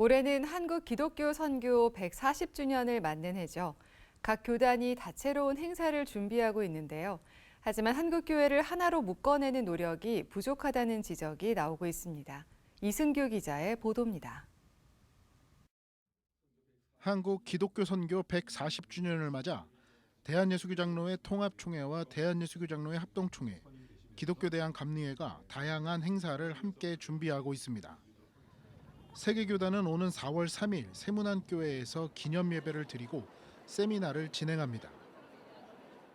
올해는 한국 기독교 선교 140주년을 맞는 해죠. 각 교단이 다채로운 행사를 준비하고 있는데요. 하지만 한국 교회를 하나로 묶어내는 노력이 부족하다는 지적이 나오고 있습니다. 이승규 기자의 보도입니다. 한국 기독교 선교 140주년을 맞아 대한예수교 장로회 통합총회와 대한예수교 장로회 합동총회, 기독교 대한 감리회가 다양한 행사를 함께 준비하고 있습니다. 세계교단은 오는 4월 3일 세문안교회에서 기념 예배를 드리고 세미나를 진행합니다.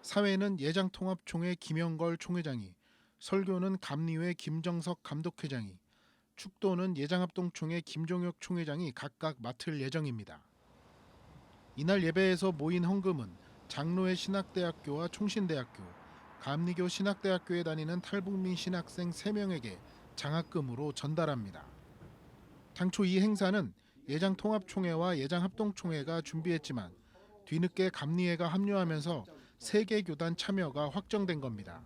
사회는 예장통합총회 김영걸 총회장이, 설교는 감리회 김정석 감독회장이, 축도는 예장합동총회 김종혁 총회장이 각각 맡을 예정입니다. 이날 예배에서 모인 헌금은 장로회 신학대학교와 총신대학교, 감리교 신학대학교에 다니는 탈북민 신학생 3명에게 장학금으로 전달합니다. 당초 이 행사는 예장 통합총회와 예장 합동총회가 준비했지만 뒤늦게 감리회가 합류하면서 세계 교단 참여가 확정된 겁니다.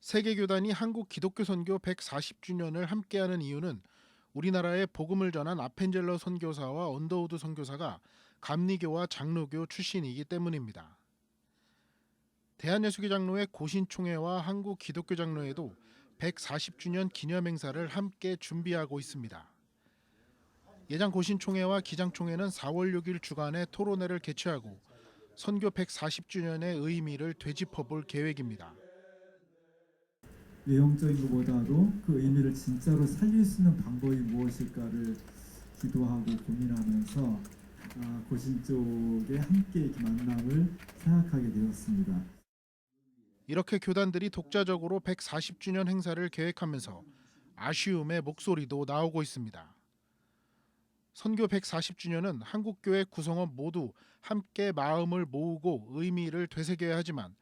세계 교단이 한국 기독교 선교 140주년을 함께하는 이유는 우리나라에 복음을 전한 아펜젤러 선교사와 언더우드 선교사가 감리교와 장로교 출신이기 때문입니다. 대한예수교 장로회 고신총회와 한국 기독교 장로회도 140주년 기념 행사를 함께 준비하고 있습니다. 예장 고신총회와 기장총회는 4월 6일 주간에 토론회를 개최하고 선교 140주년의 의미를 되짚어 볼 계획입니다. 외형적인 것보다도 그 의미를 진짜로 살릴 수 있는 방법이 무엇일까를 기도하고 고민하면서 아, 고신 쪽에 함께 만남을 생각하게 되었습니다. 이렇게 교단들이 독자적으로 140주년 행사를 계획하면서 아쉬움의 목소리도 나오고 있습니다. 선교 140주년은 한국교회 구성원 모두 함께 마음을 모으고 의미를 되새겨야 하지만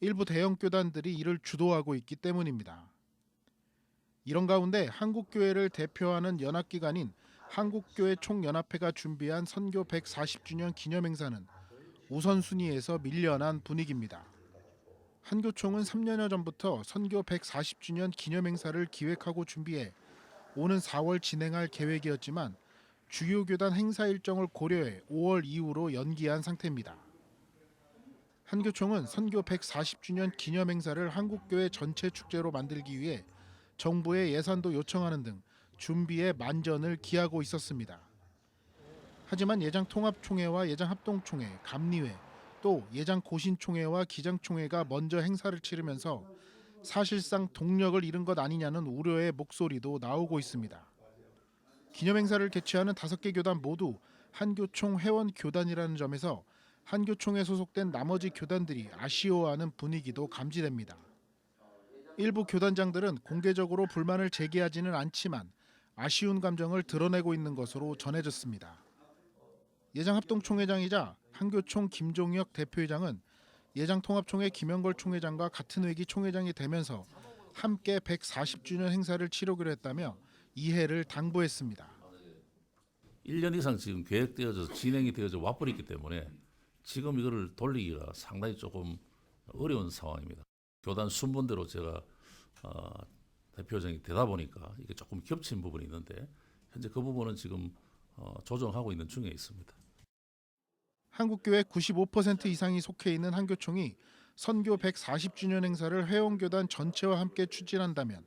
일부 대형 교단들이 이를 주도하고 있기 때문입니다. 이런 가운데 한국교회를 대표하는 연합기관인 한국교회 총연합회가 준비한 선교 140주년 기념 행사는 우선순위에서 밀려난 분위기입니다. 한교총은 3년여 전부터 선교 140주년 기념 행사를 기획하고 준비해 오는 4월 진행할 계획이었지만 주요 교단 행사 일정을 고려해 5월 이후로 연기한 상태입니다. 한교총은 선교 140주년 기념 행사를 한국교회 전체 축제로 만들기 위해 정부에 예산도 요청하는 등 준비에 만전을 기하고 있었습니다. 하지만 예장 통합총회와 예장 합동총회, 감리회, 또 예장 고신총회와 기장총회가 먼저 행사를 치르면서 사실상 동력을 잃은 것 아니냐는 우려의 목소리도 나오고 있습니다. 기념행사를 개최하는 다섯 개 교단 모두 한교총 회원 교단이라는 점에서 한교총에 소속된 나머지 교단들이 아쉬워하는 분위기도 감지됩니다. 일부 교단장들은 공개적으로 불만을 제기하지는 않지만 아쉬운 감정을 드러내고 있는 것으로 전해졌습니다. 예장 합동총회장이자 한교총 김종혁 대표회장은 예장 통합총회 김영걸 총회장과 같은 회기 총회장이 되면서 함께 140주년 행사를 치르기로 했다며 이해를 당부했습니다. 1년 이상 지금 계획되어져 진행이 되어져 와버렸기 때문에 지금 이거를 돌리기가 상당히 조금 어려운 상황입니다. 교단 순번대로 제가 어, 대표장이 되다 보니까 이게 조금 겹친 부분이 있는데 현재 그 부분은 지금 어, 조정하고 있는 중에 있습니다. 한국교회 95% 이상이 속해 있는 한교총이 선교 140주년 행사를 회원교단 전체와 함께 추진한다면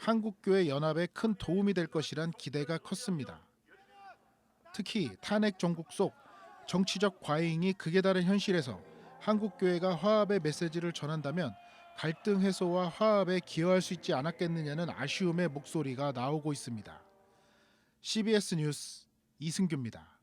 한국교회 연합에 큰 도움이 될 것이란 기대가 컸습니다. 특히 탄핵 정국 속 정치적 과잉이 극에 달한 현실에서 한국교회가 화합의 메시지를 전한다면 갈등 해소와 화합에 기여할 수 있지 않았겠느냐는 아쉬움의 목소리가 나오고 있습니다. CBS 뉴스 이승규입니다.